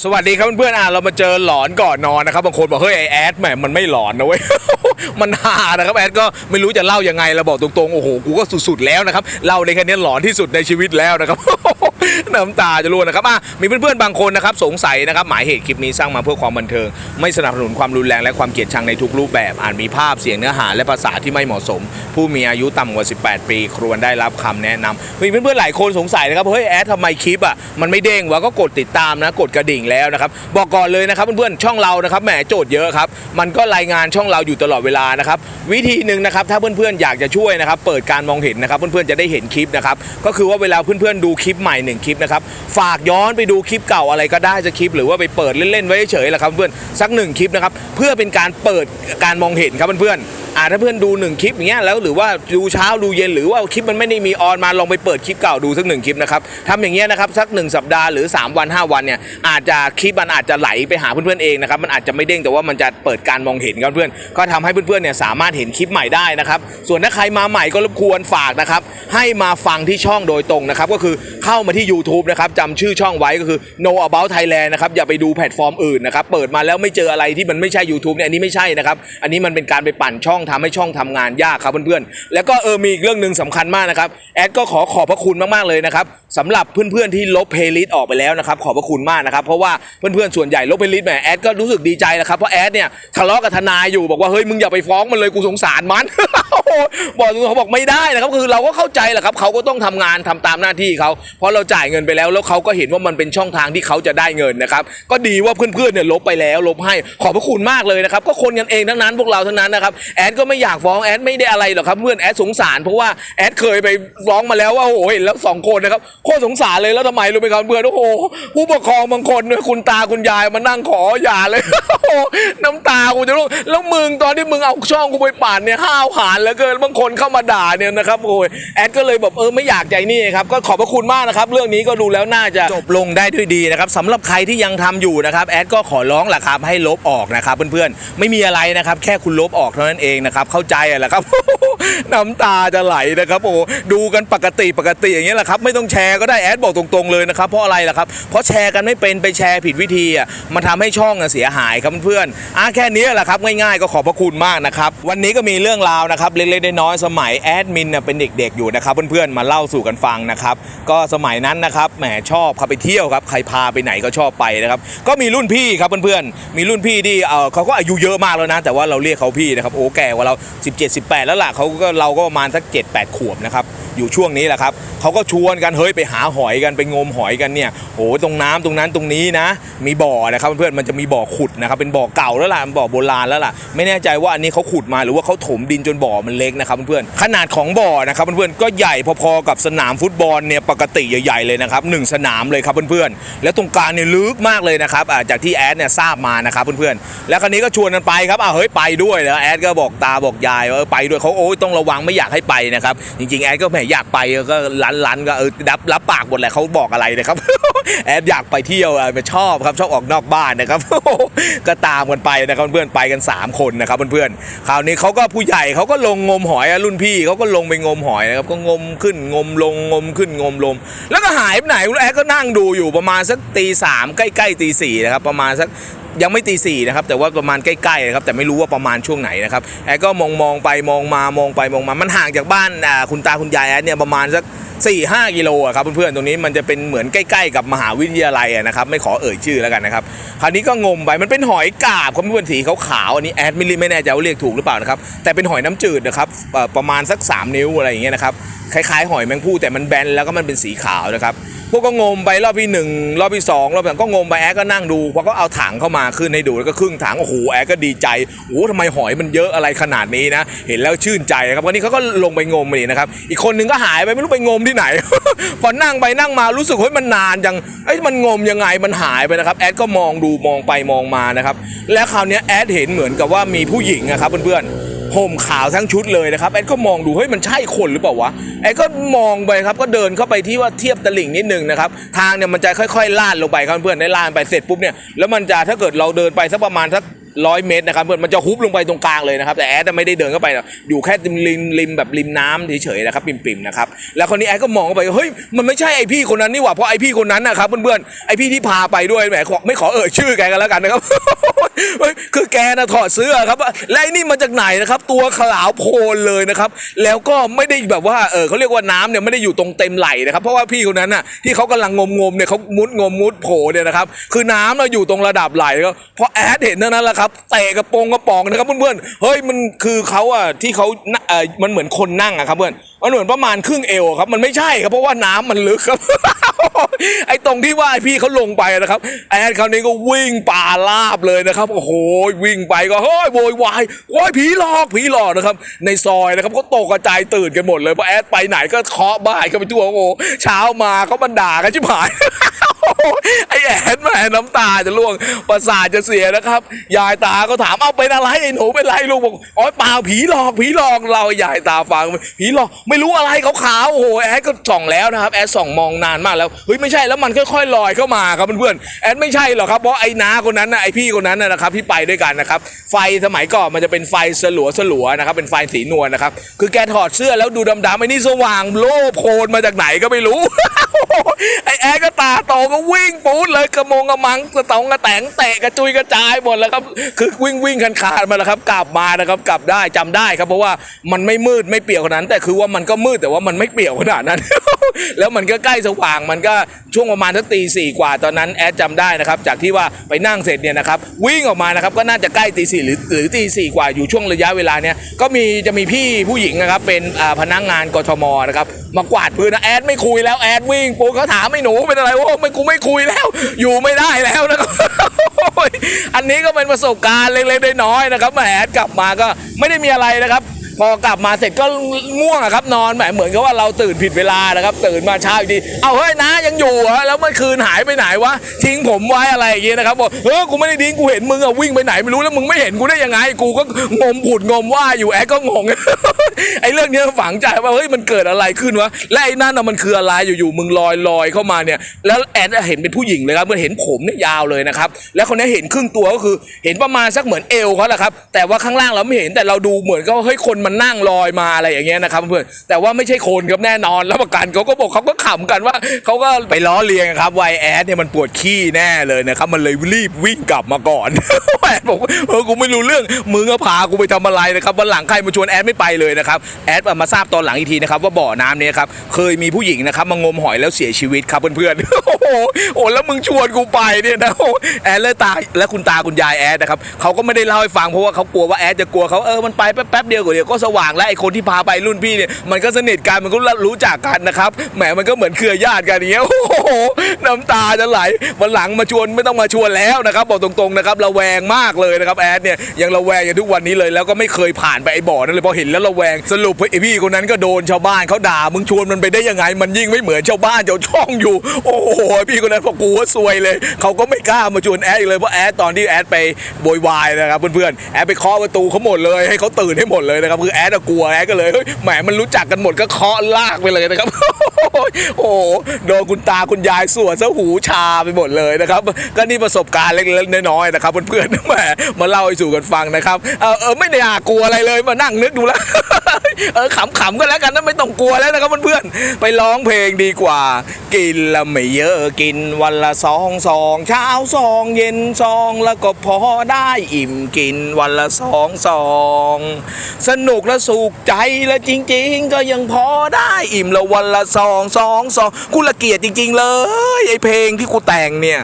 สวัสดีครับเพื่อนๆอะเรามาเจอหลอนก่อนนอนนะครับบางคนบอกเฮ้ยไอแอดแหมมันไม่หลอนนะเว้ย มันฮานะครับแอดก็ไม่รู้จะเล่ายังไงเราบอกตรงๆโอ้โหกูก็สุดๆแล้วนะครับเล่าในแค่นี้หลอนที่สุดในชีวิตแล้วนะครับ น้ำตาจะร่วงนะครับอะมีเพื่อนๆบางคนนะครับสงสัยนะครับหมายเหตุคลิปนี้สร้างมาเพื่อความบันเทิง ไม่สนับสนุนความรุนแรงและความเกลียดชังในทุกรูปแบบอาจมีภาพเสียงเนื้อหาและภาษาที่ไม่เหมาะสม ผู้มีอายุต่ำกว่า 18 ปีควรได้รับคำแนะนำมีเพื่อนๆหลายคนสงสัยนะครับเฮ้ยแอดทำไมคลิปอะมันไม่เด้งวะก็กดติดตามนะกดกระดิ่งแล้วนะครับบอกก่อนเลยนะครับเพื่อนๆช่องเรานะครับแหมโจทย์เยอะครับมันก็รายงานช่องเราอยู่ตลอดเวลานะครับวิธีหนึ่งนะครับถ้าเพื่อนๆอยากจะช่วยนะครับเปิดการมองเห็นนะครับเพื่อนๆจะได้เห็นคลิปนะครับก็คือว่าเวลาเพื่อนๆดูคลิปใหม่หนึ่งคลิปนะครับ ฝากย้อนไปดูคลิปเก่าอะไรก็ได้จะคลิป หรือว่าไปเปิดเล่นๆไว้เฉยๆแหละครับเพื่อนสักหนึ่งคลิปนะครับเพื่อเป็นการเปิดการมองเห็นครับเพื่อนๆ อ่าถ้าเพื่อนดูหนึ่งคลิปอย่างเงี้ยแล้วหรือว่าดูเช้าดูเย็นหรือว่าคลิปมันไม่ได้มีออนมาลองไปเปิดคลิปเก่าดูสักหนึ่งคลิปนะครับทำอย่างเงี้ยนะครับสักหนึ่งสัปดาห์หรือ 3 วัน 5 วันเนี่ยอาจจะคลิปมันอาจจะไหลไปหาเพื่อนๆเองนะครับมันอาจจะไม่เด้งแต่ว่ามันจะเปิดการมองเห็นครับเพื่อนก็ทำให้เพื่อนๆเนี่ยสามารถเห็นคลิปใหม่ได้นะครับส่วนถ้าใครมาใหม่ก็รบกวนฝากนะครับให้มาฟังที่ช่องโดยตรงนะครับก็คือเข้ามาที่ YouTube นะครับจำชื่อช่องไว้ก็คือ No About Thailand นะครับอย่าไปดูแพลตฟอร์มอื่นนะครับเปิดมาแล้วไม่เจออะไรที่มันไม่ใช่ YouTube เนี่ยอันนี้ไม่ใช่นะครับอันนี้มันเป็นการไปปั่นช่องทำให้ช่องทำงานยากครับเพื่อนๆ แล้วก็เออมีอีกเรื่องหนึ่งสำคัญมากนะครับแอดก็ขอขอบพระคุณมากๆเลยนะครับสำหรับเพื่อนๆที่ลบเพลย์ลิสต์ออกไปแล้วนะครับขอบพระคุณมากนะครับเพราะว่าเพื่อนๆส่วนใหญ่ลบเพลย์ลิสต์แหมแอดก็รู้สึกดีใจนะครับเพราะแอดเนี่ยทะเลาะกับทนายอยู่บอกว่าเฮ้ยมึงอย่าไปฟ้องมันเลยกูสงสารมันบอกเขาบอกไม่ได้นะครับคือเราก็เข้าใจแหละครับเขาก็ต้องทำงานทำตามหน้าที่เขาเพราะเราจ่ายเงินไปแล้ว แล้วเขาก็เห็นว่ามันเป็นช่องทางที่เขาจะได้เงินนะครับก็ดีว่าเพื่อนๆเนี่ยลบไปแล้วลบให้ขอบพระคุณมากเลยนะครับก็คนกันเองทั้งนั้นพวกเราทั้งนั้นนะครับแอดก็ไม่อยากฟ้องแอดไม่ได้อะไรหรอกครับเพื่อนแอดสงสารเพราะว่าแอดเคยไปฟ้องมาแล้วว่าโอ้โหเห็นแล้วสองคนนะครับโคตรสงสารเลยแล้วทำไมรู้ไหมครับเพื่อนโอ้โหผู้ปกครองบางคนเนี่ยคุณตาคุณยายมานั่งขออย่าเลยโอ้โหน้ำตากูจะร่วงแล้วมึงตอนที่มึงเอาช่องกูไปปั่นเนี่ยห้าวหาญเหลือเกินบางคนเข้ามาด่าเนี่ยนะครับโอ้ยแอดก็เลยแบบเออไม่อยากใจนี่ครับก็ขอบพระคุณมากนะครับเรื่องนี้ก็ดูแล้วน่าจะจบลงได้ด้วยดีนะครับสำหรับใครที่ยังทำอยู่นะครับแอดก็ขอร้องแหละครับให้ลบออกนะครับเพื่อนๆไม่มีอะไรนะครับแค่คุณลบออกเท่านั้นเองนะครับเข้าใจอะแหละครับน้ำตาจะไหลนะครับโอ้โหดูกันปกติปกติอย่างเงี้ยแหละครับไม่ต้องแชร์ก็ได้แอดบอกตรงๆเลยนะครับเพราะอะไรล่ะครับเพราะแชร์กันไม่เป็นไปแชร์ผิดวิธีอะมันทำให้ช่องเสียหายครับเพื่อนอะแค่นี้แหละครับง่ายๆก็ขอบพระคุณมากนะครับวันนี้ก็มีเรื่องราวนะครับเล็กๆน้อยๆสมัยแอดมินเป็นเด็กๆอยู่นะครับเพื่อนๆมาเล่าสู่กันฟังนะครับก็สมัยนั้นนะครับแหมชอบเขาไปเที่ยวครับใครพาไปไหนก็ชอบไปนะครับก็มีรุ่นพี่ครับเพื่อนๆมีรุ่นพี่ที่เออเขาก็อายุเยอะมากแล้วนะ แต่ว่าเราเรียกเขาพี่นะครับโอ้แก่กว่าเรา 17 18 แล้วล่ะเขาก็เราก็ประมาณสัก 7 8 ขวบนะครับอยู่ช่วงนี้แหละครับเขาก็ชวนกันเฮ้ยไปหาหอยกันไปงมหอยกันเนี่ยโอ้ตรงน้ำตรงนั้นตรงนี้นะ มีบ่อนะครับเพื่อนมันจะมีบ่อขุดนะครับเป็นบ่อเก่าแล้วล่ะบ่อโบราณแล้วล่ะไม่แน่ใจว่าอันนี้เขาขุดมาหรือว่าเขาถมดินจนบ่อมันเล็กนะครับเพื่อนขนาดของบ่อนะครับเพื่อนก็ใหญ่พอๆกับสนามฟุตบอลเนี่ยปกติใหญ่ๆเลยนะครับหนึ่งสนามเลยครับเพื่อนๆแล้วตรงกลางเนี่ยลึกมากเลยนะครับจากที่แอดเนี่ยทราบมานะครับเพื่อนๆแล้วคราวนี้ก็ชวนกันไปครับอ่าเฮ้ยไปด้วยแล้วแอดก็บอกตาบอกยายว่าไปด้วยเขาโอ้ยต้องระวังไม่อยากให้ไปนะครับจริงๆแอดก็ไม่อยากไปก็ลันๆก็เออรับรับปากหมดแหละเขาบอกอะไรนะครับ แอดอยากไปเที่ยวอะชอบครับชอบออกนอกบ้านนะครับ ก็ตามกันไปนะครับเพื่อนๆไปกัน 3 คนนะครับเพื่อนๆคราวนี้เขาก็ผู้ใหญ่เขาก็ลงงมหอยรุ่นพี่เขาก็ลงไปงมหอยนะครับก็งมขึ้นงมลงงมขึ้นงมลงแล้วก็หายไปไหนแอดก็นั่งดูอยู่ประมาณสักตีสามใกล้ๆตีสี่นะครับประมาณสัก ยังไม่ตีสี่นะครับแต่ว่าประมาณใกล้ๆนะครับแต่ไม่รู้ว่าประมาณช่วงไหนนะครับแอดก็มองมองไปมองมามองไปมองมามันห่างจากบ้านคุณตาคุณยายแอดเนี่ยประมาณสัก 4ี่ห้ากิโลครับเพื่อนๆตรงนี้มันจะเป็นเหมือนใกล้ ๆ กับมหาวิทยาลัยนะครับไม่ขอเอ่ยชื่อแล้วกันนะครับคราวนี้ก็งมไปมันเป็นหอยกาบครับเพื่อนๆสีขาวๆอันนี้แอดไม่รีไม่แน่ใจว่าเรียกถูกหรือเปล่านะครับแต่เป็นหอยน้ำจืดนะครับประมาณสัก 3 นิ้วอะไรอย่างเงี้ยนะครับคล้ายๆหอยแมงผู้แต่มันแบนแล้วก็มันเป็นสีขาวนะครับพวกก็งมไปรอบที่หนึ่งรอบที่สองรอบที่สก็งมไปแอดก็นั่งดูพอก็เอาถังเข้ามาขึ้นให้ดูแล้วก็ครึ่งถังโอ้โหแอดก็ดีใจโอ้ทำไมหอยมันเยอะอะไรขนาดนี้นะเห็นแล้วชื่นใจครับวันนี้เขาก็ลงไปงมไปนะครับอีกคนนึงก็หายไปไม่รู้ไปงมที่ไหน พอนั่งไปนั่งมารู้สึกเฮ้ยมันนานจังไอ้ยมันงมยังไงมันหายไปนะครับแอดก็มองดูมองไปมองมานะครับแล้วคราวนี้แอดเห็นเหมือนกับว่ามีผู้หญิงอะครับเพื่อนๆห่มขาวทั้งชุดเลยนะครับแอดก็มองดูเฮ้ยมันใช่คนหรือเปล่าวะแอดก็มองไปครับก็เดินเข้าไปที่ว่าเทียบตลิ่งนิดนึงนะครับทางเนี่ยมันจะค่อยๆลาดลงไปครับเพื่อนได้ลาดไปเสร็จปุ๊บเนี่ยแล้วมันจะถ้าเกิดเราเดินไปสักประมาณสัก ร้อยเมตรนะครับเพื่อนมันจะฮุบลงไปตรงกลางเลยนะครับ แต่แอดไม่ได้เดินเข้าไปหรอยู่แค่ริมริมแบบริมน้ำเฉยๆนะครับปิ่มๆนะครับแล้วคราวนี้แอดก็มองเข้าไปเฮ้ยมันไม่ใช่ไอพี่คนนั้นนี่หว่าเพราะไอพี่คนนั้นนะครับเพื่อนๆไอพี่ที่พาไปด้วยแหมขอไม่ขอเอ่ยชื่อแกกันแล้วกันนะครับคือแกนะถอดเสื้อครับและไอ้นี่มาจากไหนนะครับ ตัวขาวโพลเลยนะครับ แล้วก็ไม่ได้แบบว่าเออเขาเรียกว่าน้ำเนี่ยไม่ได้อยู่ตรงเต็มไหลนะครับเพราะว่าพี่คนนั้นน่ะที่เขากำลังงมงมๆเนี่ยเขามุดงมมุดโผล่เนี่ยนะครับคือน้ำเราอยู่ตรงระดับไหลก็พอแอดเห็นเท่านั้นแหละครับเตะกระโปรงกระป๋องนะครับเพื่อนๆเฮ้ยมันคือเขาอะที่เขาเออมันเหมือนคนนั่งอะครับเพื่อนมันเหมือนประมาณครึ่งเอวครับมันไม่ใช่ครับเพราะว่าน้ำมันลึกครับ ไอ้ตรงที่ว่าไอพี่เขาลงไปนะครับแอดคราวนี้ก็วิ่งป่าลาบเลยนะครับโอ้โหวิ่งไปก็เฮ้ยโวยวายโอ้ยผีหลอกผีหลอกนะครับ ในซอยนะครับก็ตกกระจายตื่นกันหมดเลยเพราะแอดไปไหนก็เคาะบ้านกันไปทั่วโอ้โหเช้ามาเขาบันด่ากันชิบหาย ไอแอดแม่น้ำตาจะล่วงประสาทจะเสียนะครับ ยายตาก็ถามเอาเป็นอะไรไอ้หนูเป็นไรลูกบอกอ๋อเปล่าผีหลอกผีหลอกเรายายตาฟังผีหลอกไม่รู้อะไรขาวๆโอ้โหแอดก็ส่องแล้วนะครับ แอดส่องมองนานมากแล้วเฮ้ยไม่ใช่แล้วมันค่อยๆลอยเข้ามาครับเพื่อนๆแอดไม่ใช่หรอกครับเพราะไอ้น้าคนนั้นนะไอ้พี่คนนั้นนะครับที่ไปด้วยกันนะครับ ไฟสมัยก่อนมันจะเป็นไฟสลัวสลัวนะครับ เป็นไฟสีนวลนะครับ คือแกถอดเสื้อแล้วดูดำๆไอ้นี่สว่างโลภโพลนมาจากไหนก็ไม่รู้ไอ้แอดก็ตาโตก็วิ่งปูดเลยกระมงกระมังกระตองกระแตงเตะกระจุยกระจายหมดแล้วครับ คือวิ่งวิ่งคันคานมาแล้วครับ กลับมานะครับ กลับได้จำได้ครับ เพราะว่ามันไม่มืดไม่เปียวขนาดนั้น แต่คือว่ามันก็มืดแต่ว่ามันไม่เปียวขนาดนั้น แล้วมันก็ใกล้สว่างมันก็ช่วงประมาณสักตีสี่กว่าตอนนั้นแอดจำได้นะครับ จากที่ว่าไปนั่งเสร็จเนี่ยนะครับวิ่งออกมานะครับก็น่าจะใกล้ตีสี่หรือหรือตีสี่กว่าอยู่ช่วงระยะเวลาเนี้ยก็มีจะมีพี่ผู้หญิงนะครับเป็นอ่าพนักงานกทมนะครับมากวาดพื้นนะแอดไม่คุยแล้วแอดวิ่งปุ๊บเขาถามไม่หนูเป็นอะไรโอ้ไม่กไม่คุยแล้ว อยู่ไม่ได้แล้วนะครับอันนี้ก็เป็นประสบการณ์เล็กๆน้อยๆนะครับแหมแอดกลับมาก็ไม่ได้มีอะไรนะครับ พอกลับมาเสร็จก็ง่วงอะครับนอนแหมเหมือนกับว่าเราตื่นผิดเวลานะครับ ตื่นมาเช้าอีกทีเอาเฮ้ยนะยังอยู่เหรอแล้วเมื่อคืนหายไปไหนวะทิ้งผมไว้อะไรอย่างเงี้ยนะครับบอกเออกูไม่ได้ทิ้งกูเห็นมึงอะวิ่งไปไหนไม่รู้แล้วมึงไม่เห็นกูได้ยังไงกูก็งมผุดงมว่าอยู่แอดก็งงไอ้เรื่องเนี้ยฝังใจว่าเฮ้ยมันเกิดอะไรขึ้นวะและไอ้นั่นอะมันคืออะไรอยู่ๆมึงลอยลอยเข้ามาเนี่ย แล้วแอดเห็นเป็นผู้หญิงเลยครับเมันเห็นผมเนี่ยยาวเลยนะครับแล้วคนนี้เห็นครึ่งตัวก็คือ เห็นประมาณสักเหมือนเอวเขาแหละครับแต่ว่าข้างล่างเราไม่เห็นแต่เราดูเหมือนก็เฮ้ยคนมันนั่งลอยมาอะไรอย่างเงี้ยนะครับเพื่อนแต่ว่าไม่ใช่โคนครับแน่นอนแล้วประกันเขาก็บอกเขาก็ขำกันว่าเขาก็ไปล้อเลียงครับวายแอดเนี่ยมันปวดขี้แน่เลยนะครับมันเลยรีบวิ่งกลับมาก่อนแอดบอกว่าเออกูไม่รู้เรื่องมึงก็พากูไปทำอะไรนะครับวันหลังใครมาชวนแอดไม่ไปเลยนะครับแอดมาทราบตอนหลังอีกทีนะครับว่าบ่อน้ำเนี่ยครับเคยมีผู้หญิงนะครับมางมหอยแล้วเสียชีวิตครับเพื่อนๆโอ้โหโอ้แล้วมึงชวนกูไปเนี่ยนะแอดและตาและคุณตาคุณยายแอดนะครับเขาก็ไม่ได้เล่าให้ฟังเพราะว่าเขากลัวว่าแอดจะกลัวเขาเออมันไปแป๊บเดียวกว่าเดียวก็สว่างแล้วไอ้คนที่พาไปรุ่นพี่เนี่ยมันก็สนิทกันมันก็รู้จักกันนะครับแหมมันก็เหมือนเครือญาติกันอย่างเงี้ยโอ้โหน้ำตาจะไหลวันหลังมาชวนไม่ต้องมาชวนแล้วนะครับบอกตรงๆนะครับระแวงมากเลยนะครับแอดเนี่ยยังระแวงอย่างทุกวันนี้เลยแล้วก็ไม่เคยผ่านไปไอ้บ่อนั่นเลยพอเห็นแล้วระแวงสรุปไอพี่คนนั้นก็โดนชาวบ้านเขาด่ามึงชวนมันไปได้ยังไง มันยิ่งไม่เหมือนชาวบ้านชาวช่องอยู่ โอ้โหพี่คนนั้นพอกูว่าซวยเลยเขาก็ไม่กล้ามาชวนแอดเลยเพราะแอดตอนที่แอดไปโวยวายนะครับเพื่อนๆแอดไปเคาะประตูเขาหมดเลยให้เขาตื่นให้หมดเลยนะครับคือแอดกลัวแอดก็เลยแหมมันรู้จักกันหมดก็เคาะลากไปเลยนะครับ โอ้โหโดนคุณตาคุณยายสวนซะหูชาไปหมดเลยนะครับ ก็นี่ประสบการณ์เล็กๆน้อยๆนะครับเพื่อนๆแหมมาเล่าให้สู่กันฟังนะครับเออเออไม่ได้อากลัวอะไรเลยมานั่งนึกดูแล้วเออขำๆก็แล้วกันนะไม่ต้องกลัวแล้วนะครับเพื่อนๆไปร้องเพลงดีกว่า กินละไม่เยอะกินวันละสองซองเช้าซองเย็นซองแล้วก็พอได้อิ่มกินวันละสองซองสนุนุกและสุขใจและจริง ๆ ก็ยังพอได้อิ่มละวันละสองสองสองกูละเกียดจริง ๆ เลยไอเพลงที่กูแต่งเนี่ย